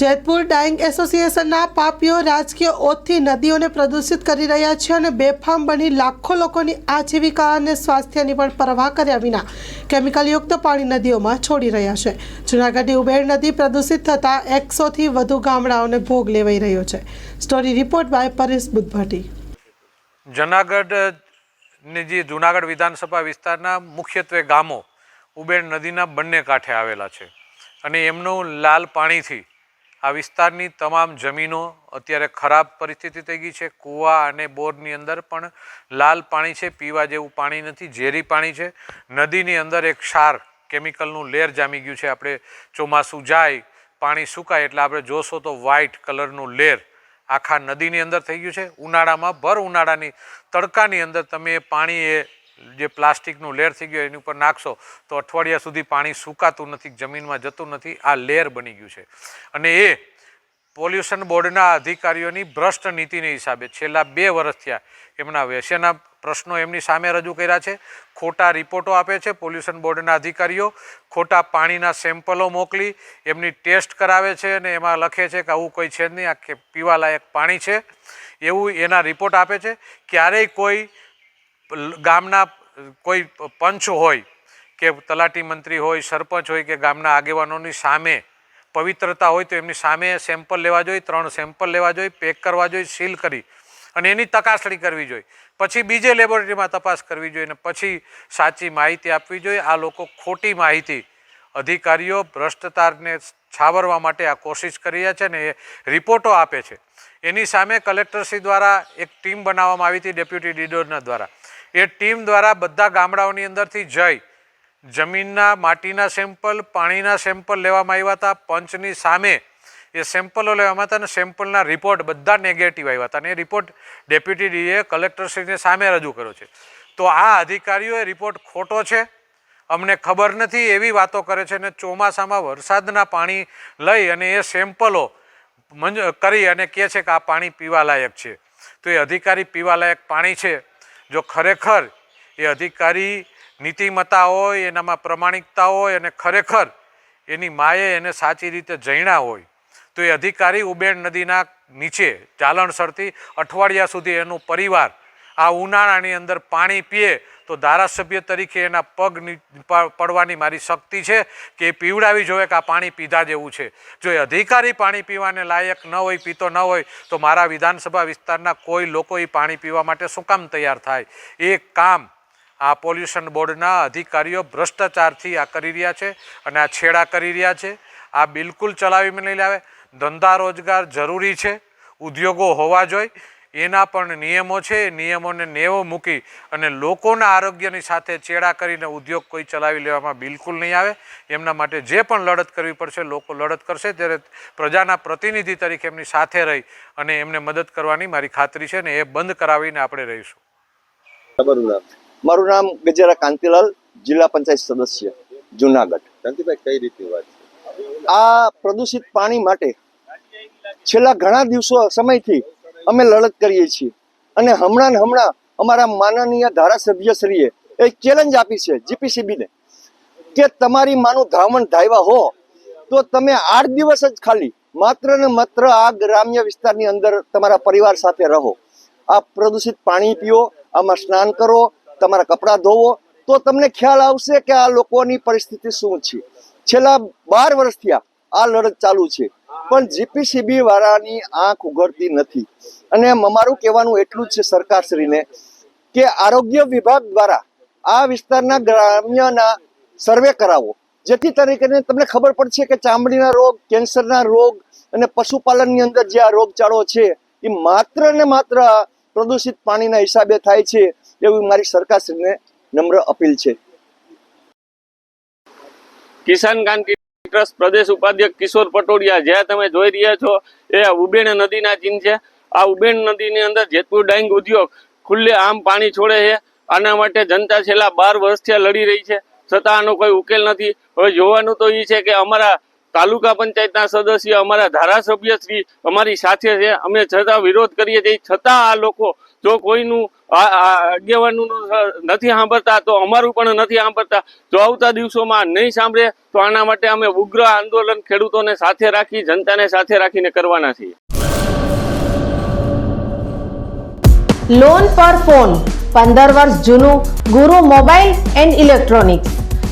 Jetpur dying એસોસિએશનના પાપીઓ રાજકીય ઓતથી નદીઓને પ્રદૂષિત કરી રહ્યા છે અને બેફામ બની લાખો લોકોની આજીવિકા અને સ્વાસ્થ્યની પણ પરવા કર્યા વિના કેમિકલયુક્ત પાણી નદીઓમાં છોડી રહ્યા છે. જૂનાગઢની ઉબેર નદી પ્રદૂષિત થતાં એકસોથી વધુ ગામડાઓને ભોગ લેવાઈ રહ્યો છે. Story report by Paresh Buddhabhatti જુનાગઢની જે જુનાગઢ વિધાનસભા વિસ્તારના મુખ્યત્વે ગામો ઉબેર નદીના બંને કાંઠે આવેલા છે અને એમનું લાલ પાણીથી આ વિસ્તારની તમામ જમીનો અત્યારે ખરાબ પરિસ્થિતિ થઈ ગઈ છે. કૂવા અને બોરની અંદર પણ લાલ પાણી છે. પીવા જેવું પાણી નથી, ઝેરી પાણી છે. નદીની અંદર એક ક્ષાર કેમિકલનું લેર જામી ગયું છે. આપણે ચોમાસું જાય, પાણી સુકાય એટલે આપણે જોશો તો વ્હાઇટ કલરનું લેર આખા નદીની અંદર થઈ ગયું છે. ઉનાળામાં ભર ઉનાળાની તડકાની અંદર તમે એ પાણી એ જે પ્લાસ્ટિકનું લેર થઈ ગયું એની ઉપર નાખશો તો અઠવાડિયા સુધી પાણી સુકાતું નથી, જમીનમાં જતું નથી, આ લેર બની ગયું છે. અને એ પોલ્યુશન બોર્ડના અધિકારીઓની ભ્રષ્ટ નીતિને હિસાબે છેલ્લા બે વર્ષ થયા એમના વેશ્યના પ્રશ્નો એમની સામે રજૂ કર્યા છે. ખોટા રિપોર્ટો આપે છે પોલ્યુશન બોર્ડના અધિકારીઓ. ખોટા પાણીના સેમ્પલો મોકલી, એમની ટેસ્ટ કરાવે છે અને એમાં લખે છે કે આવું કોઈ છે જ નહીં આ પીવાલાયક પાણી છે. એવું એના રિપોર્ટ આપે છે. ક્યારેય કોઈ ગામના કોઈ પંચ હોય કે તલાટી મંત્રી હોય, સરપંચ હોય કે ગામના આગેવાનોની સામે પવિત્રતા હોય તો એમની સામે સેમ્પલ લેવા જોઈએ, ત્રણ સેમ્પલ લેવા જોઈએ, પેક કરવા જોઈએ, સીલ કરી અને એની તકાસણી કરવી જોઈએ. પછી બીજે લેબોરેટરીમાં તપાસ કરવી જોઈએ અને પછી સાચી માહિતી આપવી જોઈએ. આ લોકો ખોટી માહિતી અધિકારીઓ ભ્રષ્ટાચારને છાવરવા માટે આ કોશિશ કરી રહ્યા છે ને એ રિપોર્ટો આપે છે. એની સામે કલેક્ટરશ્રી દ્વારા એક ટીમ બનાવવામાં આવી હતી ડેપ્યુટી ડીડોરના દ્વારા. એ ટીમ દ્વારા બધા ગામડાઓની અંદરથી જઈ જમીનના, માટીના સેમ્પલ, પાણીના સેમ્પલ લેવામાં આવ્યા હતા, પંચની સામે. એ સેમ્પલો લેવામાં હતા અને સેમ્પલના રિપોર્ટ બધા નેગેટિવ આવ્યા હતા. અને એ રિપોર્ટ ડેપ્યુટી ડીએ કલેક્ટરશ્રીને સામે રજૂ કર્યો છે. તો આ અધિકારીઓએ રિપોર્ટ ખોટો છે? અમને ખબર નથી, એવી વાતો કરે છે અને ચોમાસામાં વરસાદના પાણી લઈ અને એ સેમ્પલો મંજ, કરી અને કહે છે કે આ પાણી પીવાલાયક છે. તો એ અધિકારી પીવાલાયક પાણી છે. જો ખરેખર એ અધિકારી નીતિમત્તા હોય, એનામાં પ્રમાણિકતા હોય અને ખરેખર એની માએ એને સાચી રીતે જૈણા હોય, તો એ અધિકારી ઉબેણ નદીના નીચે ચાલણસરથી અઠવાડિયા સુધી એનું પરિવાર આ ઉનાળાની અંદર પાણી પીએ તો ધારાસભ્ય તરીકે એના પગ પડવાની મારી શક્તિ છે કે એ પીવડાવી જોઈએ કે આ પાણી પીધા જેવું છે. જો એ અધિકારી પાણી પીવાને લાયક ન હોય, પીતો ન હોય, તો મારા વિધાનસભા વિસ્તારના કોઈ લોકો એ પાણી પીવા માટે શું કામ તૈયાર થાય? એ કામ આ પોલ્યુશન બોર્ડના અધિકારીઓ ભ્રષ્ટાચારથી આ કરી રહ્યા છે અને આ છેડા કરી રહ્યા છે. આ બિલકુલ ચલાવી નહીં લાવે. ધંધા રોજગાર જરૂરી છે. ઉદ્યોગો હોવા જોઈએ. એના પણ નિયમો છે. નિયમોને નેવો મૂકી અને લોકોના આરોગ્યની સાથે ચેડા કરીને ઉદ્યોગ કોઈ ચલાવી લેવામાં બિલકુલ નહીં આવે. એમના માટે જે પણ લડત કરવી પડશે લોકો લડત કરશે. ત્યારે પ્રજાના પ્રતિનિધિ તરીકે એમની સાથે રહી અને એમને મદદ કરવાની મારી ખાતરી છે ને એ બંધ કરાવીને આપણે રહીશું. મારું નામ ગજેરા કાંતિલાલ જિલ્લા પંચાયત સદસ્ય જુનાગઢ. કાંતિભાઈ કઈ રીતની વાત આ પ્રદૂષિત પાણી માટે છેલ્લા ઘણા દિવસો સમયથી અમે લડત કરીએ છીએ. અને હમણાં હમણાં અમારા માનનીય ધારાસભ્યશ્રીએ એક ચેલેન્જ આપી છે જીપીસીબીને કે તમારી માનું ધાવણ ધાવ્યા હો, તો તમે આઠ દિવસ જ ખાલી માત્ર ને માત્ર આ ગ્રામ્ય વિસ્તારની અંદર તમારા પરિવાર સાથે રહો. આ પ્રદૂષિત પાણી પીઓ, આમાં સ્નાન કરો, તમારા કપડાં ધોવો, તો તમને ખ્યાલ આવશે કે આ લોકોની પરિસ્થિતિ શું છે. છેલ્લા બાર વર્ષ થયા આ લડત ચાલુ છે. પણ જીપીસીબી વાળાની આંખ ઉઘડતી નથી. અને અમારું કહેવાનું એટલું જ છે સરકારશ્રીને કે આરોગ્ય વિભાગ દ્વારા આ વિસ્તારના ગ્રામ્યના સર્વે કરાવો. જેથી તરીકે તમને ખબર પડશે કે ચામડીના રોગ, કેન્સરના રોગ અને પશુપાલનની અંદર જે આ રોગચાળો છે, એ માત્ર ને માત્ર પ્રદૂષિત પાણીના હિસાબે થાય છે એવી મારી સરકારશ્રીને નમ્ર અપીલ છે. કિસાન ક્રાંતિ ટ્રસ્ટ પ્રદેશ ઉપાધ્યક્ષ કિશોર પટોડિયા જ્યાં તમે જોઈ રહ્યા છો, એ ઉબેણ નદીના ચિહ્ન છે. આ ઉબેણ નદીની અંદર જેતપુર ડાંગ ઉદ્યોગ ખુલ્લે આમ પાણી છોડે છે. આના માટે જનતા છેલ્લા બાર વર્ષથી લડી રહી છે. છતાં આનો કોઈ ઉકેલ નથી. હવે જોવાનું તો એ છે કે અમારા તાલુકા પંચાયતના સદસ્ય, અમારા ધારાસભ્ય શ્રી અમારી સાથે છે. અમે છતાં વિરોધ કરીએ છીએ. છતાં આ લોકો જો કોઈનું આ- આ નથી સાંભળતા, તો અમારું પણ નથી સાંભળતા. જો આવતા દિવસોમાં નહીં સાંભળે, તો આના માટે અમે ઉગ્ર આંદોલન ખેડૂતોને સાથે રાખી, જનતાને સાથે રાખીને કરવાના છીએ. લોન પર ફોન પંદર વર્ષ જૂનું, ગુરુ મોબાઈલ એન્ડ ઇલેક્ટ્રોનિક્સ.